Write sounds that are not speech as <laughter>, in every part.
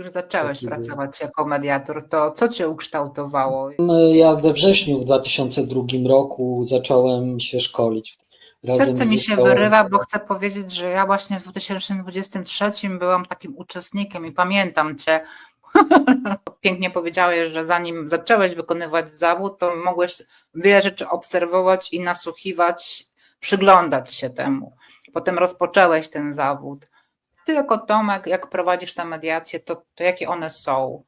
już zacząłeś pracować jako mediator, to co cię ukształtowało? Ja we wrześniu w 2002 roku zacząłem się szkolić. Razem Serce mi się wyrywa, bo chcę powiedzieć, że ja właśnie w 2023 byłam takim uczestnikiem i pamiętam cię. <laughs> Pięknie powiedziałeś, że zanim zacząłeś wykonywać zawód, to mogłeś wiele rzeczy obserwować i nasłuchiwać, przyglądać się temu. Potem rozpocząłeś ten zawód. Ty jako Tomek, jak prowadzisz tę mediację, to, to jakie one są?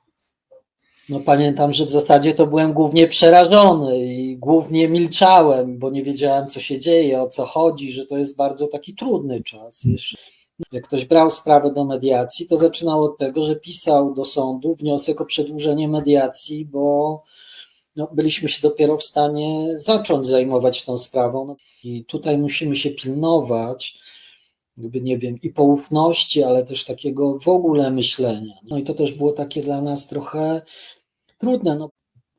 No pamiętam, że w zasadzie to byłem głównie przerażony i głównie milczałem, bo nie wiedziałem, co się dzieje, o co chodzi, że to jest bardzo taki trudny czas. Jak ktoś brał sprawę do mediacji, to zaczynał od tego, że pisał do sądu wniosek o przedłużenie mediacji, bo no, byliśmy się dopiero w stanie zacząć zajmować tą sprawą. No, I tutaj musimy się pilnować, jakby nie wiem, i poufności, ale też takiego w ogóle myślenia. No i to też było takie dla nas trochę trudne. No,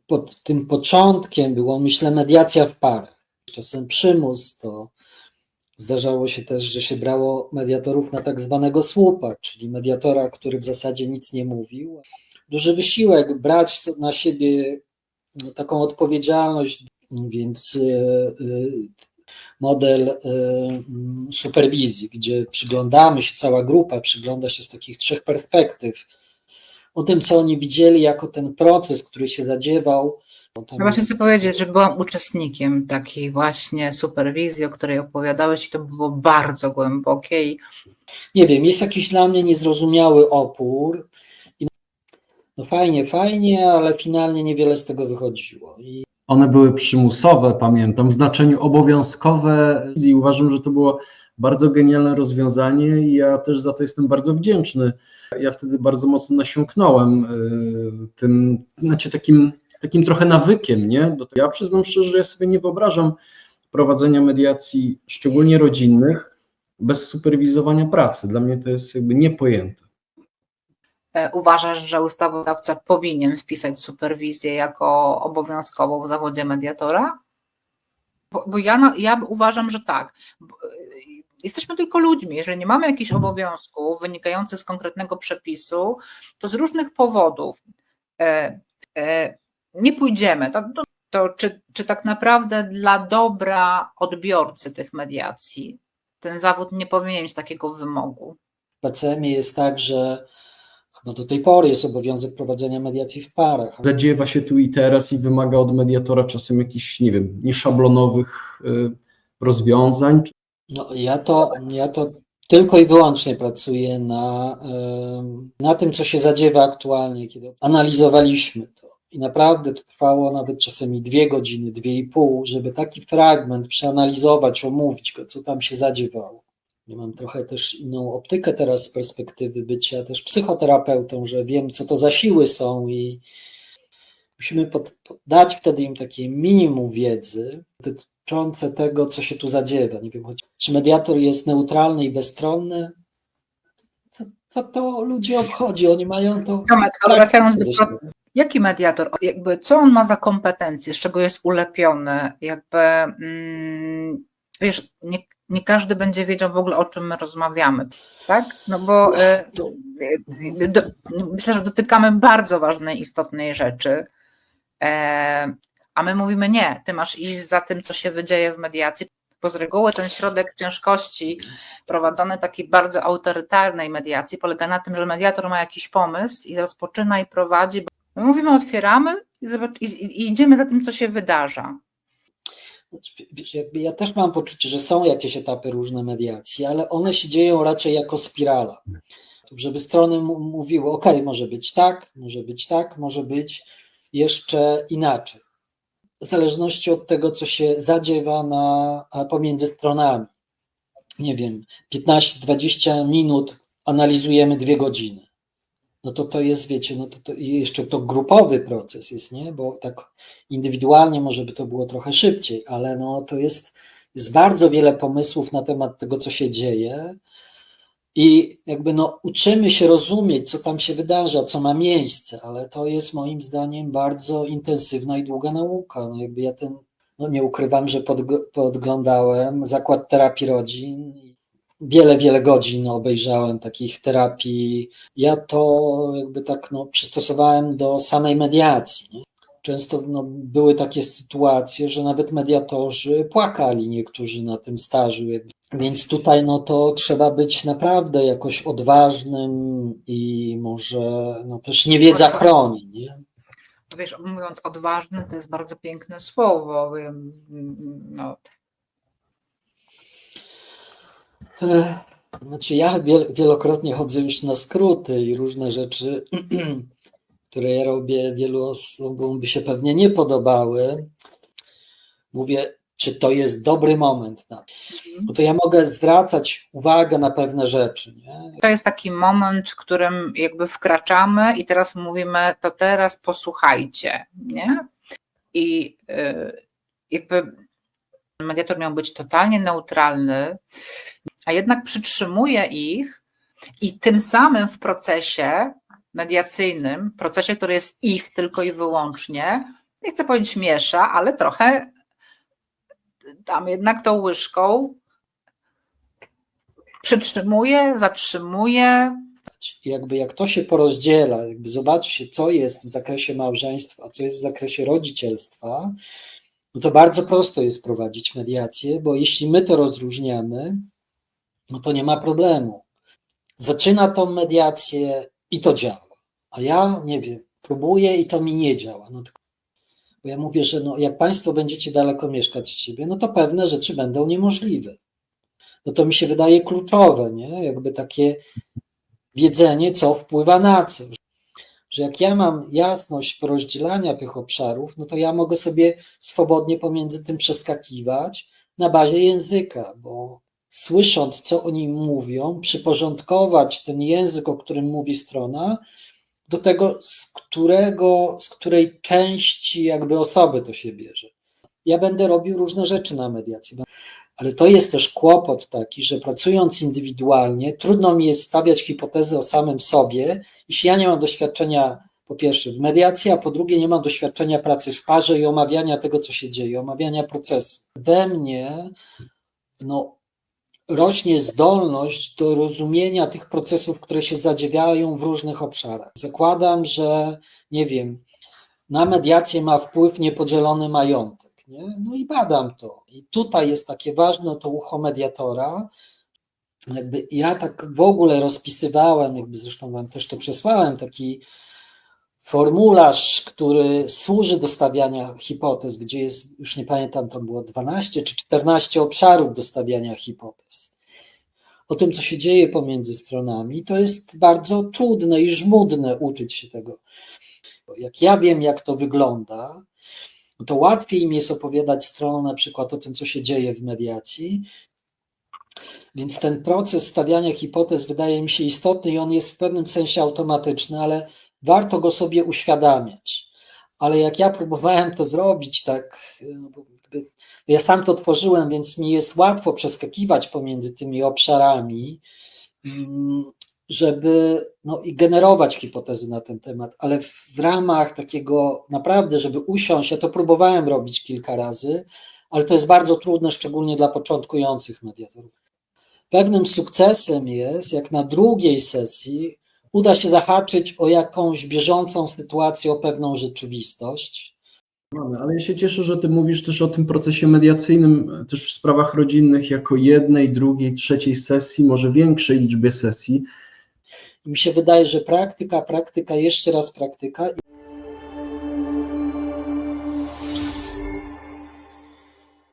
pod tym początkiem było, myślę, mediacja w parach. Czasem przymus to zdarzało się też, że się brało mediatorów na tak zwanego słupa, czyli mediatora, który w zasadzie nic nie mówił. Duży wysiłek brać na siebie taką odpowiedzialność, więc e, e, model e, superwizji, gdzie przyglądamy się, cała grupa przygląda się z takich trzech perspektyw. O tym, co oni widzieli jako ten proces, który się zadziewał. No właśnie jest... chcę powiedzieć, że byłam uczestnikiem takiej właśnie superwizji, o której opowiadałeś i to było bardzo głębokie. I... Nie wiem, jest jakiś dla mnie niezrozumiały opór. No fajnie, fajnie, ale finalnie niewiele z tego wychodziło. I one były przymusowe, pamiętam, w znaczeniu obowiązkowe i uważam, że to było bardzo genialne rozwiązanie i ja też za to jestem bardzo wdzięczny. Ja wtedy bardzo mocno nasiąknąłem y, tym, znaczy takim, takim trochę nawykiem, nie? Ja przyznam szczerze, że ja sobie nie wyobrażam prowadzenia mediacji, szczególnie rodzinnych, bez superwizowania pracy. Dla mnie to jest jakby niepojęte. E, uważasz, że ustawodawca powinien wpisać superwizję jako obowiązkową w zawodzie mediatora? Bo, bo ja, ja uważam, że tak. E, jesteśmy tylko ludźmi. Jeżeli nie mamy jakichś obowiązków wynikających z konkretnego przepisu, to z różnych powodów e, e, nie pójdziemy. To, to, czy, czy tak naprawdę dla dobra odbiorcy tych mediacji ten zawód nie powinien mieć takiego wymogu? W PCM jest tak, że no do tej pory jest obowiązek prowadzenia mediacji w parach. Zadziewa się tu i teraz i wymaga od mediatora czasem jakichś, nie wiem, nieszablonowych y, rozwiązań. No, ja, to, ja to tylko i wyłącznie pracuję na, na tym, co się zadziewa aktualnie, kiedy analizowaliśmy to. I naprawdę to trwało nawet czasami dwie godziny, dwie i pół, żeby taki fragment przeanalizować, omówić go, co tam się zadziewało. Ja mam trochę też inną optykę teraz z perspektywy bycia też psychoterapeutą, że wiem, co to za siły są i musimy pod, dać wtedy im takie minimum wiedzy dotyczące tego, co się tu zadziewa. Nie wiem, czy mediator jest neutralny i bezstronny, co, co to ludzi obchodzi? Oni mają to. Tomek, wracając do Jaki mediator, jakby co on ma za kompetencje, z czego jest ulepiony, jakby mm, wiesz, nie, nie każdy będzie wiedział w ogóle, o czym my rozmawiamy, tak? No bo e, e, do, myślę, że dotykamy bardzo ważnej, istotnej rzeczy, e, a my mówimy nie, ty masz iść za tym, co się wydzieje w mediacji, bo z reguły ten środek ciężkości prowadzony takiej bardzo autorytarnej mediacji polega na tym, że mediator ma jakiś pomysł i rozpoczyna i prowadzi. My mówimy, otwieramy i, i, i idziemy za tym, co się wydarza. Wiesz, jakby ja też mam poczucie, że są jakieś etapy różne mediacji, ale one się dzieją raczej jako spirala. Żeby strony mówiły, ok, może być tak, może być tak, może być jeszcze inaczej. W zależności od tego, co się zadziewa na, pomiędzy stronami. Nie wiem, 15-20 minut analizujemy dwie godziny no to to jest, wiecie, no to, to jeszcze to grupowy proces jest, nie? Bo tak indywidualnie może by to było trochę szybciej, ale no to jest, jest bardzo wiele pomysłów na temat tego, co się dzieje i jakby no uczymy się rozumieć, co tam się wydarza, co ma miejsce, ale to jest moim zdaniem bardzo intensywna i długa nauka. No jakby ja ten, no nie ukrywam, że pod, podglądałem zakład terapii rodzin wiele, wiele godzin obejrzałem takich terapii. Ja to jakby tak no, przystosowałem do samej mediacji. Nie? Często no, były takie sytuacje, że nawet mediatorzy płakali niektórzy na tym stażu. Jakby. Więc tutaj no, to trzeba być naprawdę jakoś odważnym i może no, też niewiedza chroni. Nie? Wiesz, mówiąc odważny, to jest bardzo piękne słowo. No. Znaczy ja wielokrotnie chodzę już na skróty i różne rzeczy, <clears throat> które ja robię, wielu osobom by się pewnie nie podobały. Mówię, czy to jest dobry moment na to. Bo to ja mogę zwracać uwagę na pewne rzeczy. Nie? To jest taki moment, w którym jakby wkraczamy i teraz mówimy, to teraz posłuchajcie, nie? I jakby mediator miał być totalnie neutralny, a jednak przytrzymuje ich i tym samym w procesie mediacyjnym, procesie, który jest ich tylko i wyłącznie, nie chcę powiedzieć miesza, ale trochę tam jednak tą łyżką przytrzymuje, zatrzymuje. Jakby jak to się porozdziela, jakby zobaczy co jest w zakresie małżeństwa, a co jest w zakresie rodzicielstwa, no to bardzo prosto jest prowadzić mediację, bo jeśli my to rozróżniamy, no to nie ma problemu. Zaczyna tą mediację i to działa. A ja nie wiem, próbuję i to mi nie działa. No tylko, bo ja mówię, że no, jak Państwo będziecie daleko mieszkać z siebie, no to pewne rzeczy będą niemożliwe. No to mi się wydaje kluczowe, nie? Jakby takie wiedzenie, co wpływa na co. Że jak ja mam jasność porozdzielania tych obszarów, no to ja mogę sobie swobodnie pomiędzy tym przeskakiwać na bazie języka, bo słysząc, co oni mówią, przyporządkować ten język, o którym mówi strona, do tego, z którego, z której części jakby osoby to się bierze. Ja będę robił różne rzeczy na mediacji, ale to jest też kłopot taki, że pracując indywidualnie, trudno mi jest stawiać hipotezy o samym sobie, jeśli ja nie mam doświadczenia po pierwsze w mediacji, a po drugie nie mam doświadczenia pracy w parze i omawiania tego, co się dzieje, omawiania procesu. We mnie no, rośnie zdolność do rozumienia tych procesów, które się zadziewają w różnych obszarach. Zakładam, że nie wiem, na mediację ma wpływ niepodzielony majątek. Nie? No i badam to. I tutaj jest takie ważne to ucho mediatora. Jakby ja tak w ogóle rozpisywałem, jakby zresztą wam też to przesłałem, taki formularz, który służy do stawiania hipotez, gdzie jest, już nie pamiętam, tam było 12 czy 14 obszarów do stawiania hipotez. O tym, co się dzieje pomiędzy stronami, to jest bardzo trudne i żmudne uczyć się tego. Jak ja wiem, jak to wygląda, to łatwiej mi jest opowiadać stronom na przykład o tym, co się dzieje w mediacji. Więc ten proces stawiania hipotez wydaje mi się istotny i on jest w pewnym sensie automatyczny, ale warto go sobie uświadamiać. Ale jak ja próbowałem to zrobić, tak, no ja sam to tworzyłem, więc mi jest łatwo przeskakiwać pomiędzy tymi obszarami, mm, żeby no, i generować hipotezy na ten temat, ale w ramach takiego naprawdę, żeby usiąść, ja to próbowałem robić kilka razy, ale to jest bardzo trudne, szczególnie dla początkujących mediatorów. Pewnym sukcesem jest, jak na drugiej sesji uda się zahaczyć o jakąś bieżącą sytuację, o pewną rzeczywistość. Mamy, ale ja się cieszę, że ty mówisz też o tym procesie mediacyjnym, też w sprawach rodzinnych, jako jednej, drugiej, trzeciej sesji, może większej liczbie sesji. Mi się wydaje, że praktyka, praktyka, jeszcze raz praktyka